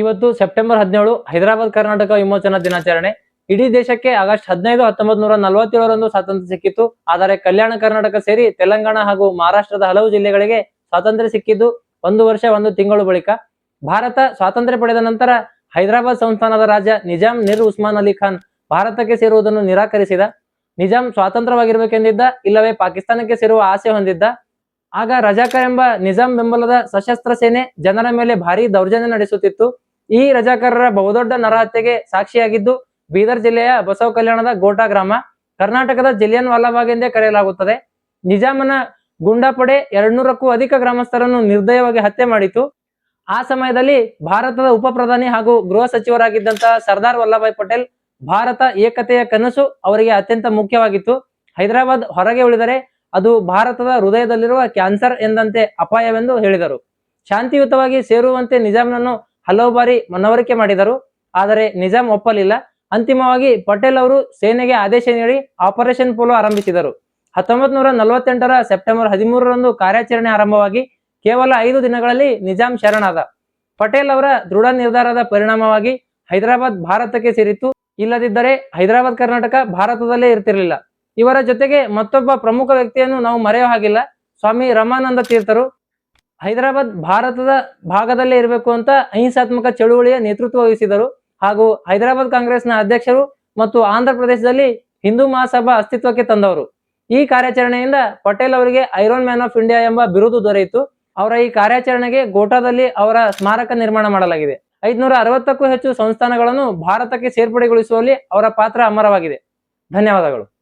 ಇವತ್ತು ಸೆಪ್ಟೆಂಬರ್ ಹದಿನೇಳು, ಹೈದರಾಬಾದ್, ಕರ್ನಾಟಕ ವಿಮೋಚನಾ ದಿನಾಚರಣೆ. ಇಡೀ ದೇಶಕ್ಕೆ ಆಗಸ್ಟ್ ಹದಿನೈದು ಹತ್ತೊಂಬತ್ ನೂರ ನಲವತ್ತೇಳರಂದು ಸ್ವಾತಂತ್ರ್ಯ ಸಿಕ್ಕಿತ್ತು. ಆದರೆ ಕಲ್ಯಾಣ ಕರ್ನಾಟಕ ಸೇರಿ ತೆಲಂಗಾಣ ಹಾಗೂ ಮಹಾರಾಷ್ಟ್ರದ ಹಲವು ಜಿಲ್ಲೆಗಳಿಗೆ ಸ್ವಾತಂತ್ರ್ಯ ಸಿಕ್ಕಿದ್ದು ಒಂದು ವರ್ಷ, ಒಂದು ತಿಂಗಳು ಬಳಿಕ. ಭಾರತ ಸ್ವಾತಂತ್ರ್ಯ ಪಡೆದ ನಂತರ ಹೈದರಾಬಾದ್ ಸಂಸ್ಥಾನದ ರಾಜ ನಿಜಾಂ ನಿರ್ ಉಸ್ಮಾನ್ ಅಲಿ ಖಾನ್ ಭಾರತಕ್ಕೆ ಸೇರುವುದನ್ನು ನಿರಾಕರಿಸಿದ. ನಿಜಾಂ ಸ್ವಾತಂತ್ರ್ಯವಾಗಿರಬೇಕೆಂದಿದ್ದ, ಇಲ್ಲವೇ ಪಾಕಿಸ್ತಾನಕ್ಕೆ ಸೇರುವ ಆಸೆ ಹೊಂದಿದ್ದ. ಆಗ ರಜಾಕರ್ ಎಂಬ ನಿಜಾಂ ಬೆಂಬಲದ ಸಶಸ್ತ್ರ ಸೇನೆ ಜನರ ಮೇಲೆ ಭಾರಿ ದೌರ್ಜನ್ಯ ನಡೆಸುತ್ತಿತ್ತು. ಈ ರಜಾಕಾರರ ಬಹುದೊಡ್ಡ ನರಹತ್ಯೆಗೆ ಸಾಕ್ಷಿಯಾಗಿದ್ದು ಬೀದರ್ ಜಿಲ್ಲೆಯ ಬಸವ ಕಲ್ಯಾಣದ ಗೋಟಾ ಗ್ರಾಮ. ಕರ್ನಾಟಕದ ಜಿಲಿಯನ್ ವಾಲಾಬಾಗ್ ಎಂದೇ ಕರೆಯಲಾಗುತ್ತದೆ. ನಿಜಾಮನ ಗುಂಡಾಪಡೆ ಎರಡ್ನೂರಕ್ಕೂ ಅಧಿಕ ಗ್ರಾಮಸ್ಥರನ್ನು ನಿರ್ದಯವಾಗಿ ಹತ್ಯೆ ಮಾಡಿತು ಆ ಸಮಯದಲ್ಲಿ ಭಾರತದ ಉಪ ಪ್ರಧಾನಿ ಹಾಗೂ ಗೃಹ ಸಚಿವರಾಗಿದ್ದಂತಹ ಸರ್ದಾರ್ ವಲ್ಲಭಾಯ್ ಪಟೇಲ್ ಭಾರತ ಏಕತೆಯ ಕನಸು ಅವರಿಗೆ ಅತ್ಯಂತ ಮುಖ್ಯವಾಗಿತ್ತು. ಹೈದರಾಬಾದ್ ಹೊರಗೆ ಉಳಿದರೆ ಅದು ಭಾರತದ ಹೃದಯದಲ್ಲಿರುವ ಕ್ಯಾನ್ಸರ್ ಎಂದಂತೆ ಅಪಾಯವೆಂದು ಹೇಳಿದರು. ಶಾಂತಿಯುತವಾಗಿ ಸೇರುವಂತೆ ನಿಜಾಂನನ್ನು ಹಲವು ಬಾರಿ ಮನವರಿಕೆ ಮಾಡಿದರು, ಆದರೆ ನಿಜಾಮ್ ಒಪ್ಪಲಿಲ್ಲ. ಅಂತಿಮವಾಗಿ ಪಟೇಲ್ ಅವರು ಸೇನೆಗೆ ಆದೇಶ ನೀಡಿ ಆಪರೇಷನ್ ಪೋಲೋ ಆರಂಭಿಸಿದರು. ಹತ್ತೊಂಬತ್ ನೂರ ನಲವತ್ತೆಂಟರ ಸೆಪ್ಟೆಂಬರ್ ಹದಿಮೂರರಂದು ಕಾರ್ಯಾಚರಣೆ ಆರಂಭವಾಗಿ ಕೇವಲ ಐದು ದಿನಗಳಲ್ಲಿ ನಿಜಾಂ ಶರಣಾದ. ಪಟೇಲ್ ಅವರ ದೃಢ ನಿರ್ಧಾರದ ಪರಿಣಾಮವಾಗಿ ಹೈದರಾಬಾದ್ ಭಾರತಕ್ಕೆ ಸೇರಿತ್ತು. ಇಲ್ಲದಿದ್ದರೆ ಹೈದರಾಬಾದ್ ಕರ್ನಾಟಕ ಭಾರತದಲ್ಲೇ ಇರ್ತಿರಲಿಲ್ಲ. ಇವರ ಜೊತೆಗೆ ಮತ್ತೊಬ್ಬ ಪ್ರಮುಖ ವ್ಯಕ್ತಿಯನ್ನು ನಾವು ಮರೆಯೋ ಹಾಗಿಲ್ಲ. ಸ್ವಾಮಿ ರಮಾನಂದ ತೀರ್ಥರು ಹೈದರಾಬಾದ್ ಭಾರತದ ಭಾಗದಲ್ಲೇ ಇರಬೇಕು ಅಂತ ಅಹಿಂಸಾತ್ಮಕ ಚಳುವಳಿಯ ನೇತೃತ್ವ ವಹಿಸಿದರು. ಹಾಗೂ ಹೈದರಾಬಾದ್ ಕಾಂಗ್ರೆಸ್ನ ಅಧ್ಯಕ್ಷರು ಮತ್ತು ಆಂಧ್ರ ಪ್ರದೇಶದಲ್ಲಿ ಹಿಂದೂ ಮಹಾಸಭಾ ಅಸ್ತಿತ್ವಕ್ಕೆ ತಂದವರು. ಈ ಕಾರ್ಯಾಚರಣೆಯಿಂದ ಪಟೇಲ್ ಅವರಿಗೆ ಐರನ್ ಮ್ಯಾನ್ ಆಫ್ ಇಂಡಿಯಾ ಎಂಬ ಬಿರುದು ದೊರೆಯಿತು. ಅವರ ಈ ಕಾರ್ಯಾಚರಣೆಗೆ ಗೋಟಾದಲ್ಲಿ ಅವರ ಸ್ಮಾರಕ ನಿರ್ಮಾಣ ಮಾಡಲಾಗಿದೆ. ಐದ್ನೂರ ಅರವತ್ತಕ್ಕೂ ಹೆಚ್ಚು ಸಂಸ್ಥಾನಗಳನ್ನು ಭಾರತಕ್ಕೆ ಸೇರ್ಪಡೆಗೊಳಿಸುವಲ್ಲಿ ಅವರ ಪಾತ್ರ ಅಮರವಾಗಿದೆ. ಧನ್ಯವಾದಗಳು.